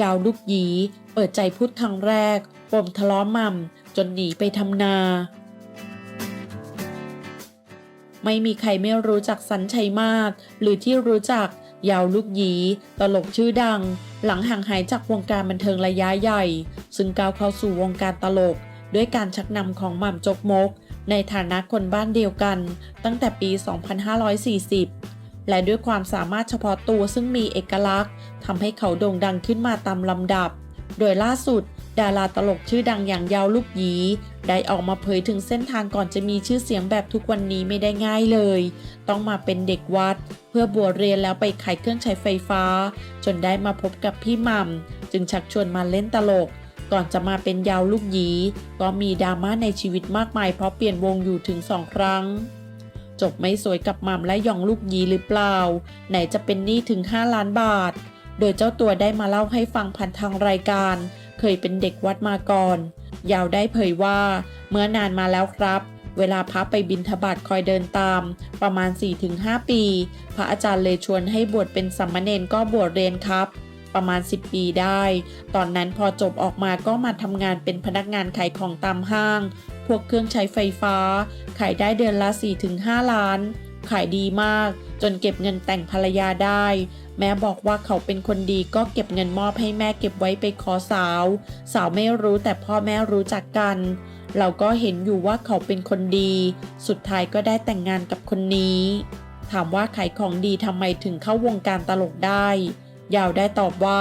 ยาวลูกหยีเปิดใจพูดครั้งแรกปมทะเลาะหม่ำจนหนีไปทำนา ไม่มีใครไม่รู้จักสันชัยมาศหรือที่รู้จักยาวลูกหยีตลกชื่อดัง หลังห่างหายจากวงการบันเทิงระยะใหญ่ ซึ่งก้าวเข้าสู่วงการตลก ด้วยการชักนำของหม่ำจกมก ในฐานะคนบ้านเดียวกันตั้งแต่ปี 2540 และด้วยความสามารถเฉพาะตัวซึ่งมีเอกลักษณ์ทำให้เขาโด่งดังขึ้นมาตามลำดับ โดยล่าสุด ดาราตลกชื่อดังอย่างยาวลูกหยี ได้ออกมาเผยถึงเส้นทางก่อนจะมีชื่อเสียงแบบทุกวันนี้ไม่ได้ง่ายเลย ต้องมาเป็นเด็กวัด เพื่อบวชเรียนแล้วไปขายเครื่องใช้ไฟฟ้า จนได้มาพบกับพี่ม่ำจึงชักชวนมาเล่นตลก ก่อนจะมาเป็นยาวลูกหยี ก็มีดราม่าในชีวิตมากมายเพราะเปลี่ยนวงอยู่ถึงสองครั้ง จบไม่สวยกับหม่ำและยองลูกหยีหรือเปล่า ไหนจะเป็นหนี้ถึง 5 ล้านบาท โดยเจ้าตัวได้มาเล่าให้ฟังผ่านทางรายการ เคยเป็นเด็กวัดมาก่อน ยาวได้เผยว่า เมื่อนานมาแล้วครับเวลาพระไปบินทบาทคอยเดินตาม ประมาณ 4-5 ปี พระอาจารย์เลยชวนให้บวชเป็นสัมมาเนนก็บวชเรียนครับ ประมาณ 10 ปีได้ ตอนนั้นพอจบออกมาก็มาทำงานเป็นพนักงานขายของตามห้าง พวกเครื่องใช้ไฟฟ้า ขายได้เดือนละ 4-5 ล้าน ขายดีมาก จนเก็บเงินแต่งภรรยาได้ แม่บอกว่าเขาเป็นคนดีก็เก็บเงินมอบให้แม่เก็บไว้ไปขอสาว สาวไม่รู้แต่พ่อแม่รู้จักกัน เราก็เห็นอยู่ว่าเขาเป็นคนดี สุดท้ายก็ได้แต่งงานกับคนนี้ ถามว่าขายของดีทำไมถึงเข้าวงการตลกได้ ยาวได้ตอบว่า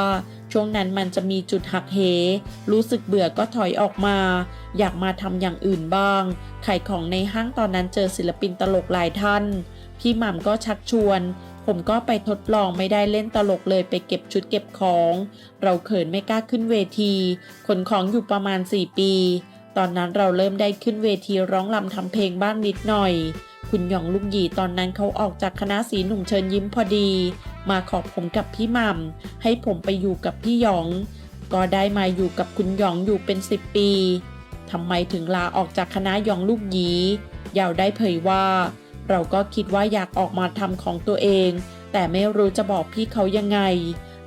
ช่วงนั้นมันจะมีจุดหักเห รู้สึกเบื่อก็ถอยออกมา อยากมาทำอย่างอื่นบ้าง ขายของในห้างตอนนั้นเจอศิลปินตลกหลายท่าน พี่หม่ำก็ชักชวน ผมก็ไปทดลองไม่ได้เล่นตลกเลยไปเก็บชุดเก็บของ เราเขินไม่กล้าขึ้นเวทีขนของอยู่ประมาณ 4 ปี ตอนนั้นเราเริ่มได้ขึ้นเวทีร้องรำทำเพลงบ้างนิดหน่อยคุณหยองลูกหยีตอนนั้นเขาออกจากคณะสีหนุ่มเชิญยิ้มพอดี มาขอผมกับพี่หม่ำให้ผมไปอยู่กับพี่หยอง ก็ได้มาอยู่กับคุณหยองอยู่เป็น 10 ปีทำไมถึงลาออกจากคณะหยองลูกหยียาวได้เผยว่า เราก็คิดว่าอยากออกมาทำของตัวเอง แต่ไม่รู้จะบอกพี่เขายังไง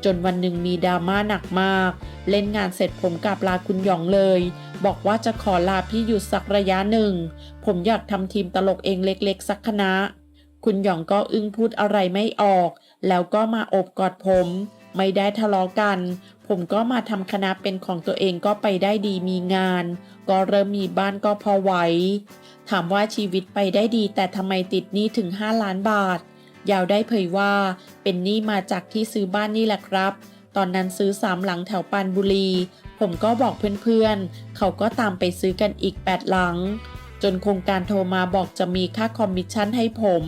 จนวันหนึ่งมีดราม่าหนักมาก เล่นงานเสร็จผมกลับลาคุณหยองเลย บอกว่าจะขอลาพี่หยุดสักระยะหนึ่ง ผมอยากทำทีมตลกเองเล็กๆ สักคณะ คุณหยองก็อึ้งพูดอะไรไม่ออก แล้วก็มาอบกอดผม ไม่ได้ทะเลาะกัน ผมก็มาทำคณะเป็นของตัวเองก็ไปได้ดีมีงาน ก็เริ่มมีบ้านก็พอไหว ถามว่าชีวิตไปได้ดีแต่ทำไมติดหนี้ถึง 5 ล้านบาท ยาวได้เผยว่า เป็นหนี้มาจากที่ซื้อบ้านนี่แหละครับ ตอนนั้นซื้อสามหลังแถวปานบุรี ผมก็บอกเพื่อนๆ เขาก็ตามไปซื้อกันอีก 8 หลังจนโครงการโทรมาบอกจะมีค่าคอมมิชชั่นให้ผม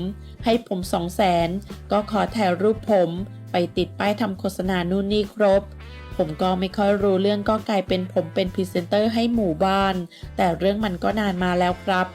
ให้ผมสองแสนก็ขอถ่ายรูปผม ไปติดป้ายทำโฆษณานู่นนี่ครบ ผมก็ไม่ค่อยรู้เรื่องก็กลายเป็นผมเป็นพรีเซนเตอร์ให้หมู่บ้าน แต่เรื่องมันก็นานมาแล้วครับ